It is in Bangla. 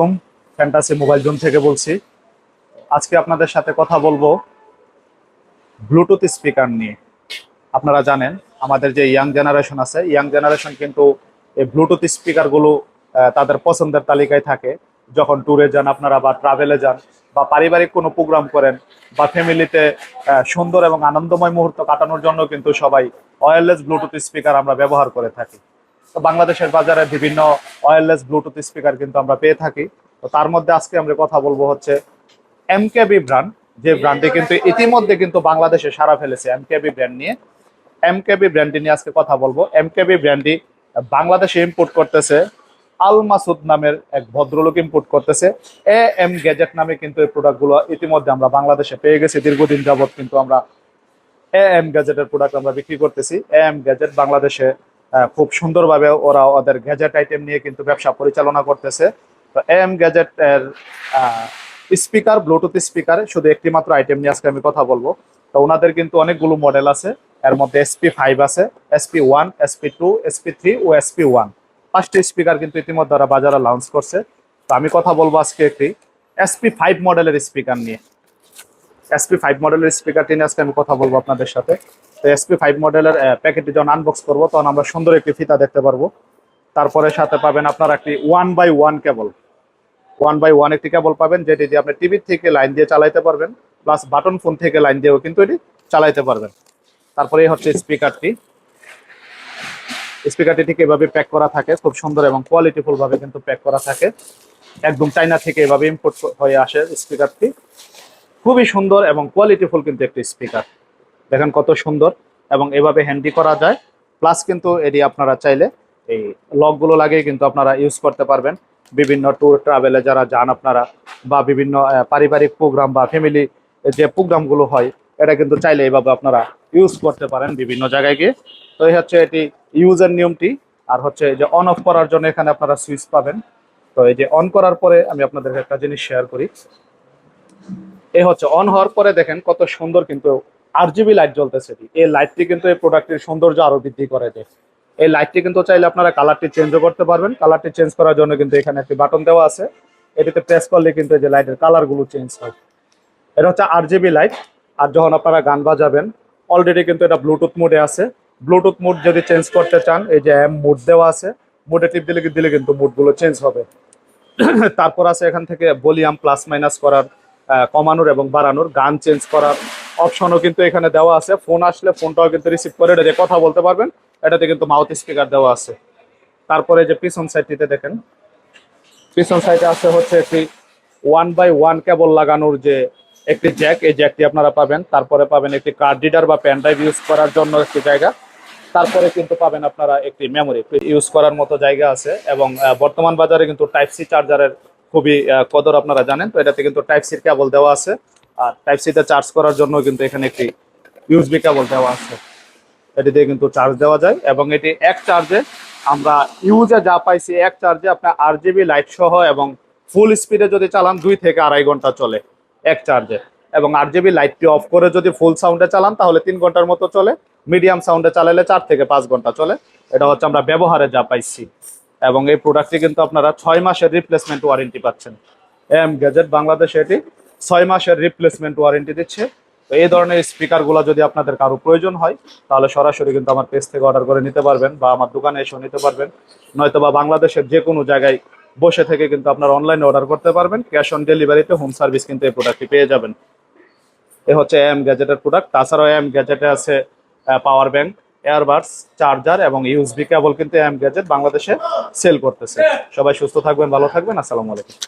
আলাইকুম ফ্যান্টাসি মোবাইল জোন থেকে বলছি। আজকে আপনাদের সাথে কথা বলব ব্লুটুথ স্পিকার নিয়ে। আপনারা জানেন, আমাদের যে ইয়াং জেনারেশন আছে ইয়াং জেনারেশন কিন্তু এই ব্লুটুথ স্পিকারগুলো তাদের পছন্দের তালিকায় থাকে। যখন ট্যুরে যান আপনারা বা ট্রাভেলে যান বা পারিবারিক কোনো প্রোগ্রাম করেন বা ফ্যামিলিতে সুন্দর এবং আনন্দময় মুহূর্ত কাটানোর জন্য কিন্তু সবাই ওয়্যারলেস ব্লুটুথ স্পিকার আমরা ব্যবহার করে থাকি। তো বাংলাদেশের বাজারে বিভিন্ন ওয়্যারলেস ব্লুটুথ স্পিকার কিন্তু আমরা পেয়ে থাকি। তো তার মধ্যে আজকে আমরা কথা বলব হচ্ছে এমকেবি ব্র্যান্ড যে ব্র্যান্ডে কিন্তু ইতিমধ্যে কিন্তু বাংলাদেশে সারা ফেলেছে এমকেবি ব্র্যান্ড নিয়ে। এমকেবি ব্র্যান্ডটি নিয়ে আজকে কথা বলব। এমকেবি ব্র্যান্ডটি বাংলাদেশে ইম্পোর্ট করতেছে। আল মাসুদ নামের এক ভদ্রলোক ইম্পোর্ট করতেছে। এ এম গ্যাজেট নামে কিন্তু এই প্রোডাক্টগুলো ইতিমধ্যে আমরা বাংলাদেশে পেয়ে গেছি। দীর্ঘদিন যাবত কিন্তু আমরা এ এম গ্যাজেটের প্রোডাক্ট আমরা বিক্রি করতেছি। এ এম গ্যাজেট বাংলাদেশে খুব সুন্দরভাবে ওরা ওদের গ্যাজেট আইটেম নিয়ে কিন্তু ব্যবসা পরিচালনা করতেছে। তো এম গ্যাজেট এর স্পিকার ব্লুটুথ স্পিকার শুধু একটি মাত্র আইটেম নিয়ে আজকে আমি কথা বলব। তো ওনাদের কিন্তু অনেকগুলো মডেল আছে। এর মধ্যে এসপি ফাইভ আছে SP one SP two SP three ও এসপি ওয়ান পাঁচটি স্পিকার কিন্তু ইতিমধ্যে ওরা বাজারে লঞ্চ করছে। তো আমি কথা বলব আজকে একটি এসপি ফাইভ মডেলের স্পিকার নিয়ে। এসপি ফাইভ মডেলের স্পিকারটি নিয়ে আজকে আমি কথা বলব আপনাদের সাথে। এসপি ফাইভ মডেলের প্যাকেটটি যখন আনবক্স করব, তখন আমরা সুন্দর একটি ফিতা দেখতে পারব। তারপরে সাথে পাবেন আপনার একটি one by one cable one by one একটি কেবল পাবেন, যেটি দিয়ে আপনি টিভি থেকে লাইন দিয়ে চালাইতে পারবেন প্লাস বাটন ফোন থেকে লাইন দিয়েও কিন্তু এটি চালাইতে পারবেন। তারপরে হচ্ছে স্পিকারটি স্পিকারটি ঠিক এভাবে প্যাক করা থাকে, খুব সুন্দর এবং কোয়ালিটিফুল ভাবে কিন্তু প্যাক করা থাকে। একদম চাইনা থেকে এভাবে ইম্পোর্ট হয়ে আসে স্পিকারটি খুবই সুন্দর এবং কোয়ালিটিফুল কিন্তু একটি স্পিকার দেখেন কত সুন্দর এবং এভাবে হ্যান্ডি করা যায়। প্লাস কিন্তু এটি আপনারা চাইলে এই লকগুলো লাগিয়ে কিন্তু আপনারা ইউজ করতে পারবেন। বিভিন্ন ট্যুর ট্রাভেলে যারা যান আপনারা বা বিভিন্ন পারিবারিক প্রোগ্রাম বা ফ্যামিলি যে প্রোগ্রামগুলো হয়, এটা কিন্তু চাইলে এইভাবে আপনারা ইউজ করতে পারেন বিভিন্ন জায়গায় গিয়ে। তো এই হচ্ছে এটি ইউজের নিয়মটি। আর হচ্ছে এই যে অন অফ করার জন্য এখানে আপনারা সুইচ পাবেন। তো এই যে অন করার পরে আমি আপনাদের একটা জিনিস শেয়ার করি। এই হচ্ছে অন হওয়ার পরে দেখেন কত সুন্দর কিন্তু আরজিবি লাইট জ্বলতেছে। এই লাইটটি কিন্তু এই প্রোডাক্টের সৌন্দর্য আরও বৃদ্ধি করে দেয়। এই লাইটটি কিন্তু চাইলে আপনারা কালারটি চেঞ্জও করতে পারবেন। কালারটি চেঞ্জ করার জন্য কিন্তু এখানে একটি বাটন দেওয়া আছে। এটিতে প্রেস করলে কিন্তু এই যে লাইটের কালারগুলো চেঞ্জ হয়। এটা হচ্ছে আরজিবি লাইট আর যখন আপনারা গান বাজাবেন অলরেডি কিন্তু এটা ব্লুটুথ মোডে আছে। ব্লুটুথ মোড যদি চেঞ্জ করতে চান, এই যে অ্যাম মোড দেওয়া আছে মোডে টিপ দিলে দিলে কিন্তু মোডগুলো চেঞ্জ হবে। তারপর আছে এখান থেকে ভলিউম প্লাস মাইনাস করার কমানোর এবং বাড়ানোর, গান চেঞ্জ করার। অপশনও কিন্তু এখানে দেওয়া আছে। ফোন আসলে ফোনটাও কিন্তু রিসিভ করে এটা দিয়ে কথা বলতে পারবেন, এটাতে কিন্তু মাউথ স্পিকার দেওয়া আছে। তারপরে যে পিছন সাইডটিতে দেখেন, পিছন সাইডে আছে হচ্ছে একটি ওয়ান বাই ওয়ান কেবল লাগানোর যে একটি জ্যাক এই জ্যাকটি আপনারা পাবেন। তারপরে পাবেন একটি কার্ড রিডার বা পেন ড্রাইভ ইউজ করার জন্য একটি জায়গা। তারপরে কিন্তু পাবেন আপনারা একটি মেমোরি ইউজ করার মতো জায়গা আছে এবং বর্তমান বাজারে কিন্তু টাইপ সি চার্জারের খুবই কদর আপনারা জানেন। তো এটাতে কিন্তু টাইপ সির কেবল দেওয়া আছে। আর টাইপ সিতে চার্জ করার জন্য কিন্তু এখানে একটি ইউএসবি কেবল দেওয়া আছে। এটি দিয়ে কিন্তু চার্জ দেওয়া যায় এবং এটি এক চার্জে আমরা ইউজে যা পাইছি, এক চার্জে আপনার আর জিবি লাইট সহ এবং ফুল স্পিডে যদি চালান, দুই থেকে আড়াই ঘণ্টা চলে এক চার্জে এবং আর জিবি লাইটটি অফ করে যদি ফুল সাউন্ডে চালান, তাহলে তিন ঘণ্টার মতো চলে। মিডিয়াম সাউন্ডে চালালে চার থেকে পাঁচ ঘণ্টা চলে। এটা হচ্ছে আমরা ব্যবহারে যা পাইছি। এবং এই প্রোডাক্টটি কিন্তু আপনারা ছয় মাসের রিপ্লেসমেন্ট ওয়ারেন্টি পাচ্ছেন। এম গ্যাজেট বাংলাদেশে এটি ছয় মাসের রিপ্লেসমেন্ট ওয়ারেন্টি দিচ্ছে। তো এই ধরনের স্পিকারগুলো যদি আপনাদের কারও প্রয়োজন হয়, তাহলে সরাসরি কিন্তু আমার পেজ থেকে অর্ডার করে নিতে পারবেন বা আমার দোকানে এসে নিতে পারবেন। নয়তো বা বাংলাদেশের যে কোনো জায়গায় বসে থেকে কিন্তু আপনারা অনলাইনে অর্ডার করতে পারবেন। ক্যাশ অন ডেলিভারিতে হোম সার্ভিস কিন্তু এই প্রোডাক্টটি পেয়ে যাবেন। এ হচ্ছে এম গ্যাজেটের প্রোডাক্ট তাছাড়াও এম গ্যাজেটে আছে পাওয়ার ব্যাংক এয়ারবাডস চার্জার এবং ইউএসবি কেবল কিন্তু এম গ্যাজেট বাংলাদেশে সেল করতেছে। সবাই সুস্থ থাকবেন, ভালো থাকবেন। আসসালামু আলাইকুম।